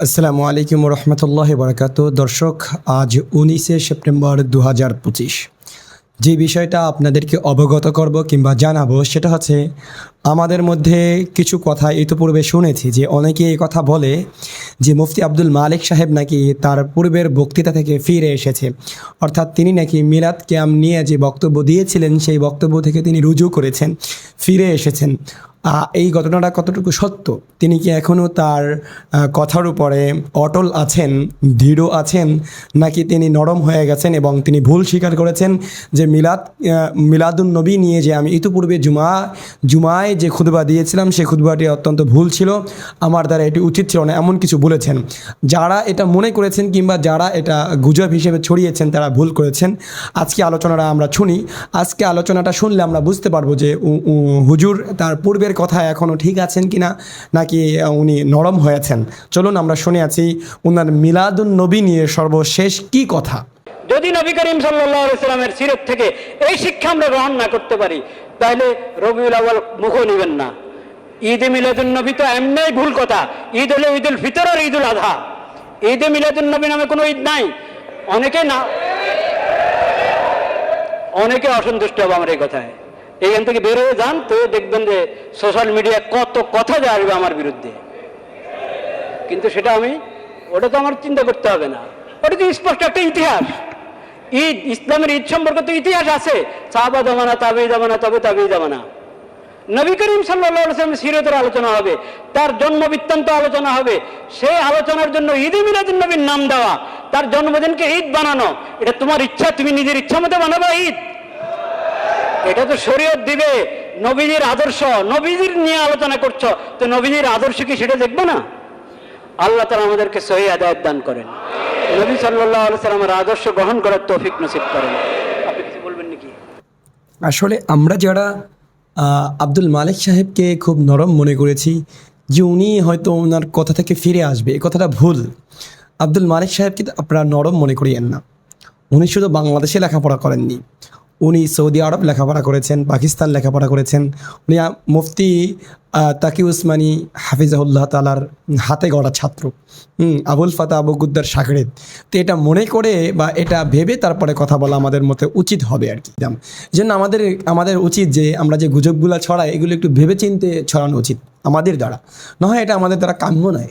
আসসালামু আলাইকুম রহমতুল্লাহ বরকাত। দর্শক, আজ উনিশে সেপ্টেম্বর দু হাজার পঁচিশ। যে বিষয়টা আপনাদেরকে অবগত করব কিংবা জানাব, সেটা হচ্ছে, আমাদের মধ্যে কিছু কথা ইতিপূর্বে শুনেছি যে অনেকে এই কথা বলে যে মুফতি আব্দুল মালিক সাহেব নাকি তার পূর্বের বক্তৃতা থেকে ফিরে এসেছে। অর্থাৎ তিনি নাকি মিলাদ ক্যাম নিয়ে যে বক্তব্য দিয়েছিলেন, সেই বক্তব্য থেকে তিনি রুজু করেছেন, ফিরে এসেছেন। এই ঘটনাটা কতটুকু সত্য? তিনি কি এখনও তার কথার উপরে অটল আছেন, দৃঢ় আছেন, নাকি তিনি নরম হয়ে গেছেন এবং তিনি ভুল স্বীকার করেছেন যে মিলাদ মিলাদুন নবী নিয়ে যে আমি ইতিপূর্বে জুমা, জুমায় যে খুদবা দিয়েছিলাম সেই খুদবাটি অত্যন্ত ভুল ছিল, আমার দ্বারা এটি উচিত ছিল না, এমন কিছু বলেছেন। যারা এটা মনে করেছেন কিংবা যারা এটা গুজব হিসেবে ছড়িয়েছেন, তারা ভুল করেছেন। আজকে আলোচনাটা আমরা শুনি। আজকে আলোচনাটা শুনলে আমরা বুঝতে পারব যে হুজুর তার পূর্বের কথা এখনও ঠিক আছেন কিনা, নাকি উনি নরম হয়েছেন চলুন আমরা শুনে আছি উনার মিলাদুন নবী নিয়ে সর্বশেষ কি কথা? যদি নবী করিম সাল্লামের সিরত থেকে এই শিক্ষা আমরা গ্রহণ না করতে পারি, তাহলে রবিউল আওয়াল মুখ নিবেন না। ঈদ মিলাদুল নবী তো এমনি ভুল কথা, ঈদ হলো ঈদুল ফিতর আর ঈদুল আধা। ঈদ মিলাদুল নবী নামে কোনো ঈদ নাই। অনেকে না, অনেকে অসন্তুষ্ট হবে আমার এই কথায়। এইখান থেকে বের হয়ে যান তো দেখবেন যে সোশ্যাল মিডিয়া কত কথা যে আসবে আমার বিরুদ্ধে। কিন্তু সেটা আমি, ওটা তো আমার চিন্তা করতে হবে না। ওটা তো স্পষ্ট একটা ইতিহাস। ঈদ, ইসলামের ঈদ সম্পর্কে তো ইতিহাস আছে। সাহাবা জামানা তাবে জামানা, তবে তাবে জামানা। নবী করিম সাল্লাম সিরতের আলোচনা হবে, তার জন্ম বৃত্তান্ত আলোচনা হবে। সেই আলোচনার জন্য ঈদে মিলাদুল নবীর নাম দেওয়া, তার জন্মদিনকে ঈদ বানানো। এটা তোমার ইচ্ছা, তুমি নিজের ইচ্ছা মতো বানাবা ঈদ। এটা তো শরীয়ত দিবে, নবীজির আদর্শ, নবীজির নিয়ে আলোচনা করছ, তো নবীজির আদর্শ কি সেটা দেখবে না? আল্লাহ তালা আমাদেরকে সহি আদায়ত দান করেন। নবী সাল্লাহ সাল্লামের আদর্শ গ্রহণ করার তৌফিক নসিব করেন। আপনি কিছু বলবেন নাকি? আসলে আমরা যারা আব্দুল মালিক সাহেবকে খুব নরম মনে করেছি যে উনি হয়তো ওনার কথা থেকে ফিরে আসবে, এ কথাটা ভুল। আব্দুল মালিক সাহেবকে আপনারা নরম মনে করিয়েন না। উনি শুধু বাংলাদেশে লেখাপড়া করেননি। উনি সৌদি আরব লেখাপড়া করেছেন, পাকিস্তান লেখাপড়া করেছেন। উনি মুফতি তাকি উসমানী হাফিজাহুল্লাহ তালার হাতে গড়া ছাত্র। হুম, আবুল ফাতা আবু গুদ্দার সাকরেদ তো এটা মনে করে বা এটা ভেবে তারপরে কথা বলা আমাদের মতে উচিত হবে আর কি। দাম জন্য আমাদের আমাদের উচিত যে আমরা যে গুজবগুলো ছড়াই, এগুলো একটু ভেবে চিনতে ছড়ানো উচিত আমাদের দ্বারা। নয়, এটা আমাদের দ্বারা কাম্য নয়।